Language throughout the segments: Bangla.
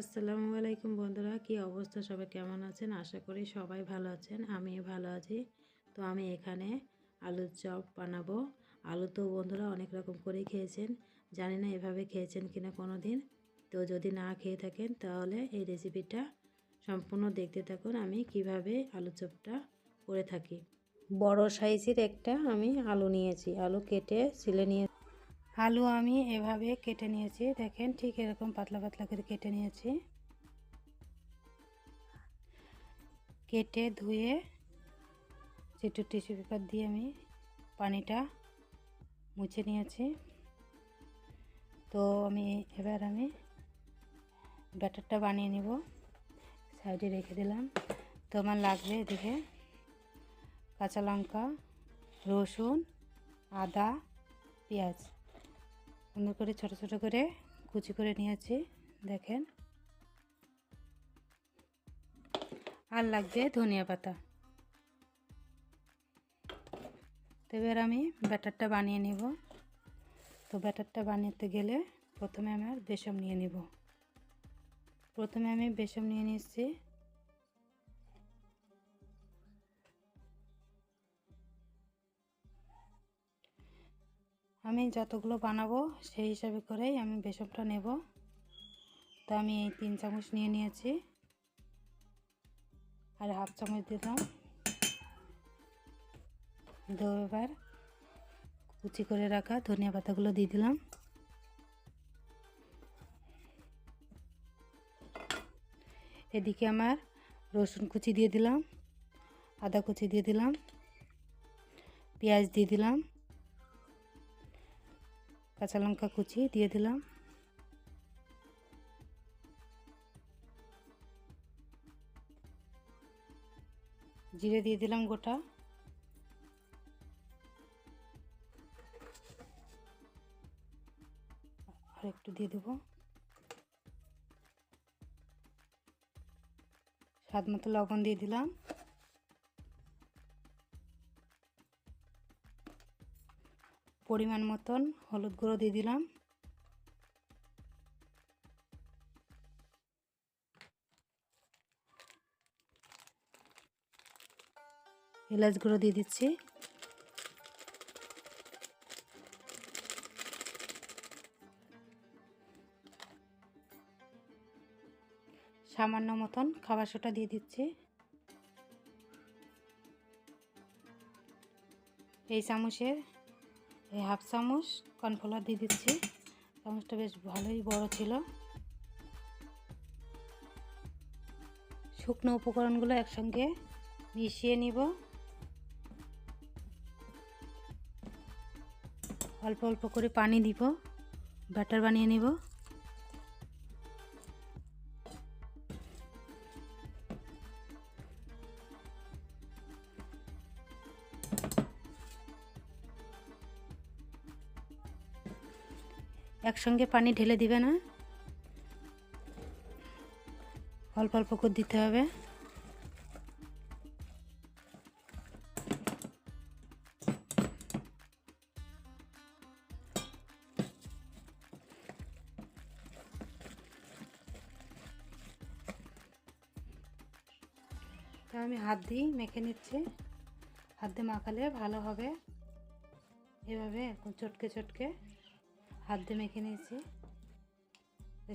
আসসালামু আলাইকুম বন্ধুরা, কি অবস্থা? সবাই কেমন আছেন? আশা করি সবাই ভালো আছেন, আমিও ভালো আছি। তো আমি এখানে আলুর চপ বানাবো। আলু তো বন্ধুরা অনেক রকম করেই খেয়েছেন, জানি না এভাবে খেয়েছেন কিনা কোনো দিন তো যদি না খেয়ে থাকেন, তাহলে এই রেসিপিটা সম্পূর্ণ দেখতে থাকুন, আমি কীভাবে আলু চপটা করে থাকি। বড় সাইজের একটা আমি আলু নিয়েছি, আলু কেটে ছিলে নিয়ে আলু আমি এভাবে কেটে নিয়েছি। দেখেন ঠিক এরকম পাতলা পাতলা করে কেটে নিয়েছি। কেটে ধুয়ে একটু টিস্যু পেপার দিয়ে আমি পানিটা মুছে নিয়েছি। তো আমি এবার আমি ব্যাটারটা বানিয়ে নিব। সাইডে রেখে দিলাম। তো আমার লাগবে এদিকে কাঁচা লঙ্কা, রসুন, আদা, পেঁয়াজ। সুন্দর করে, ছোট ছোট করে কুচি করে নিয়েছি, দেখেন। আর লাগবে ধনিয়া পাতা। তো এবার আমি ব্যাটারটা বানিয়ে নিব। তো ব্যাটারটা বানাতে গেলে প্রথমে আমার বেসম নিয়ে নিব। প্রথমে আমি বেসম নিয়ে নিচ্ছি আমি যতগুলো বানাবো সেই হিসাবে করেই আমি বেসনটা নেব। তো আমি এই তিন চামচ নিয়ে নিয়েছি। আর হাফ চামচ দিলাম। দো এবার কুচি করে রাখা ধনিয়া পাতাগুলো দিয়ে দিলাম। এদিকে আমার রসুন কুচি দিয়ে দিলাম, আদা কুচি দিয়ে দিলাম, পেঁয়াজ দিয়ে দিলাম কাঁচা লঙ্কা কুচি দিয়ে দিলাম। জিরে দিয়ে দিলাম গোটা। আর একটু দিয়ে দেবো। স্বাদ মতো লবণ দিয়ে দিলাম। পরিমাণ মতন হলুদ গুঁড়ো দিয়ে দিলাম। এলাচ গুঁড়ো দিয়ে দিচ্ছি। সামান্য মতন খাবার সোটা দিয়ে দিচ্ছি। এই চামচের এই হাফ চামচ কর্নফ্লাওয়ার দিয়ে দিচ্ছি। চামচটা বেশ ভালোই বড় ছিল। শুকনো উপকরণগুলো একসঙ্গে মিশিয়ে নিব। অল্প অল্প করে পানি দিব। ব্যাটার বানিয়ে নিব। একসঙ্গে পানি ঢেলে দিবে না? অল্প অল্প করে দিতে হবে। তা আমি হাত দিয়েই মেখে নিচ্ছি। হাত দিয়ে মাখালে ভালো হবে। এভাবে চটকে চটকে। হাত দিয়ে মেখে নিয়েছি।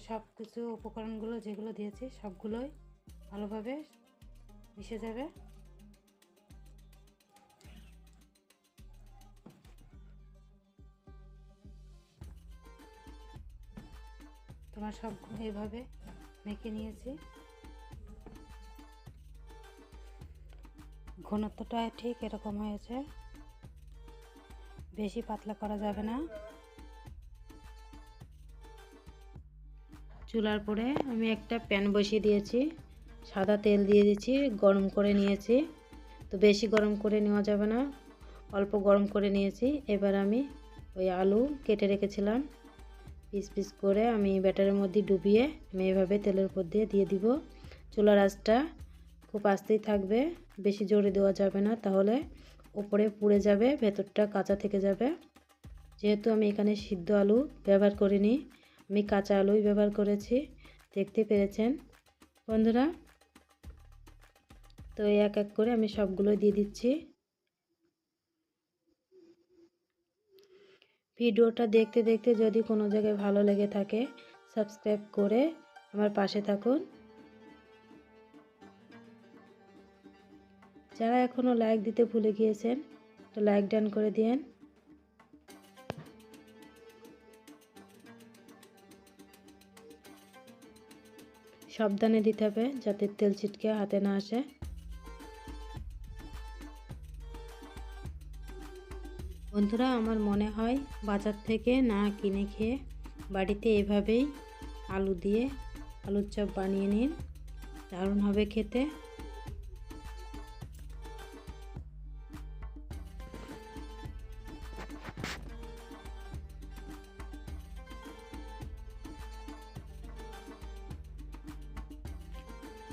সব কিছু উপকরণগুলো যেগুলো দিয়েছি, সবগুলোই ভালোভাবে মিশে যাবে। তোমার সব এইভাবে মেখে নিয়েছি। ঘনত্বটা ঠিক এরকম হয়েছে। বেশি পাতলা করা যাবে না। চুলার পরে আমি একটা প্যান বসিয়ে দিয়েছি। সাদা তেল দিয়ে দিয়েছি, গরম করে নিয়েছি। তো বেশি গরম করে নেওয়া যাবে না, অল্প গরম করে নিয়েছি। এবার আমি ওই আলু কেটে রেখেছিলাম। পিস পিস করে আমি ব্যাটারের মধ্যে ডুবিয়ে আমি এভাবে তেলের উপর দিয়ে দিয়ে দিব। চুলার আঁচটা খুব আস্তেই থাকবে, বেশি জোরে দেওয়া যাবে না, তাহলে উপরে পুড়ে যাবে, ভেতরটা কাঁচা থেকে যাবে। যেহেতু আমি এখানে সিদ্ধ আলু ব্যবহার করিনি আমি কাঁচা আলুই ব্যবহার করেছি, দেখতে পেরেছেন? বন্ধুরা, তো এক এক করে আমি সবগুলো দিয়ে দিচ্ছি। ভিডিওটা দেখতে দেখতে যদি কোনো জায়গায় ভালো লেগে থাকে, সাবস্ক্রাইব করে আমার পাশে থাকুন। যারা এখনও লাইক দিতে ভুলে গিয়েছেন, তো লাইক ডান করে দিন সাবধানে দিতে হবে যাতে তেল ছিটকে হাতে না আসে। বন্ধুরা, আমার মনে হয় বাজার থেকে না কিনে খেয়ে বাড়িতে এভাবেই আলু দিয়ে আলুর চপ বানিয়ে নিন। দারুণ হবে খেতে।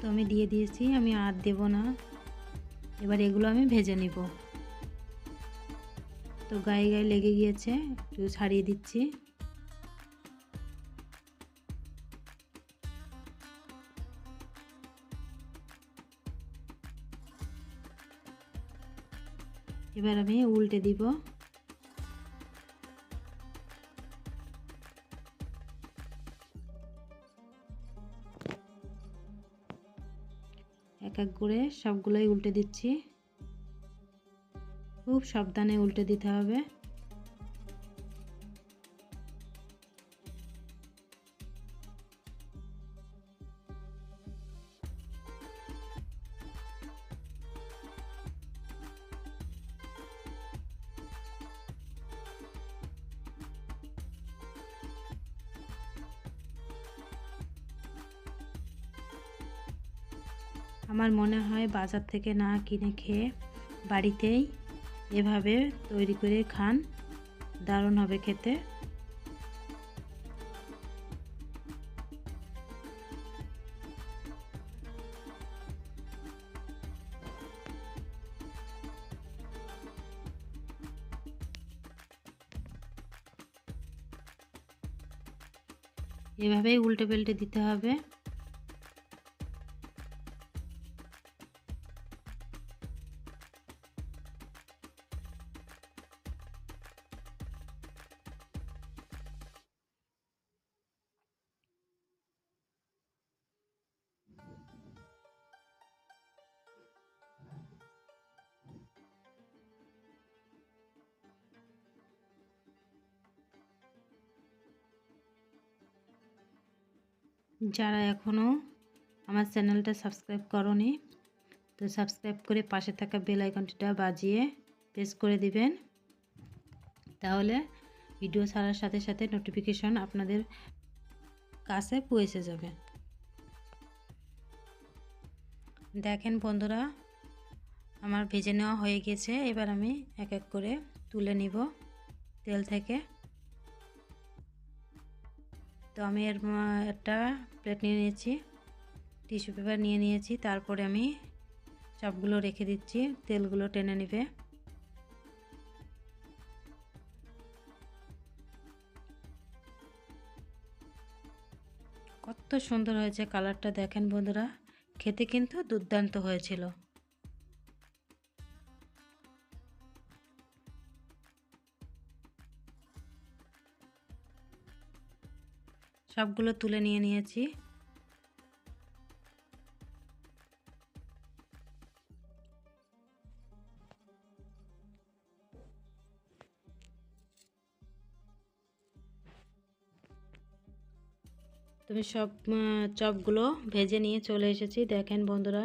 তো আমি দিয়ে দিয়েছি, আমি আর দেব না। এবার এগুলো আমি ভেজে নিব। তো গায়ে গায়ে লেগে গিয়েছে, একটু ছাড়িয়ে দিচ্ছি। এবার আমি উল্টে দিব। এক করে সবগুলোই উল্টে দিচ্ছি। খুব সাবধানে উল্টে দিতে হবে। আমার মনে হয় বাজার থেকে না কিনে খেয়ে বাড়িতেই এভাবে তৈরি করে খান। দারুণ হবে খেতে। এভাবেই উল্টে পাল্টে দিতে হবে। যারা এখনও আমার চ্যানেলটা সাবস্ক্রাইব করনি, তো সাবস্ক্রাইব করে পাশে থাকা বেল আইকনটিটা বাজিয়ে প্রেস করে দিবেন। তাহলে ভিডিও ছাড়ার সাথে সাথে নোটিফিকেশন আপনাদের কাছে পৌঁছে যাবে। দেখেন বন্ধুরা, আমার ভেজে নেওয়া হয়ে গেছে। এবার আমি এক এক করে তুলে নিব তেল থেকে। তো আমি এর একটা প্লেট নিয়ে নিয়েছি টিস্যু পেপার নিয়ে নিয়েছি, তারপরে আমি চপগুলো রেখে দিচ্ছি, তেলগুলো টেনে নেবে। কত সুন্দর হয়েছে কালারটা দেখেন বন্ধুরা, খেতে কিন্তু দুর্দান্ত হয়েছিল। সবগুলো তুলে নিয়ে নিয়েছি। তুমি সব চপগুলো ভেজে নিয়ে চলে এসেছি। দেখেন বন্ধুরা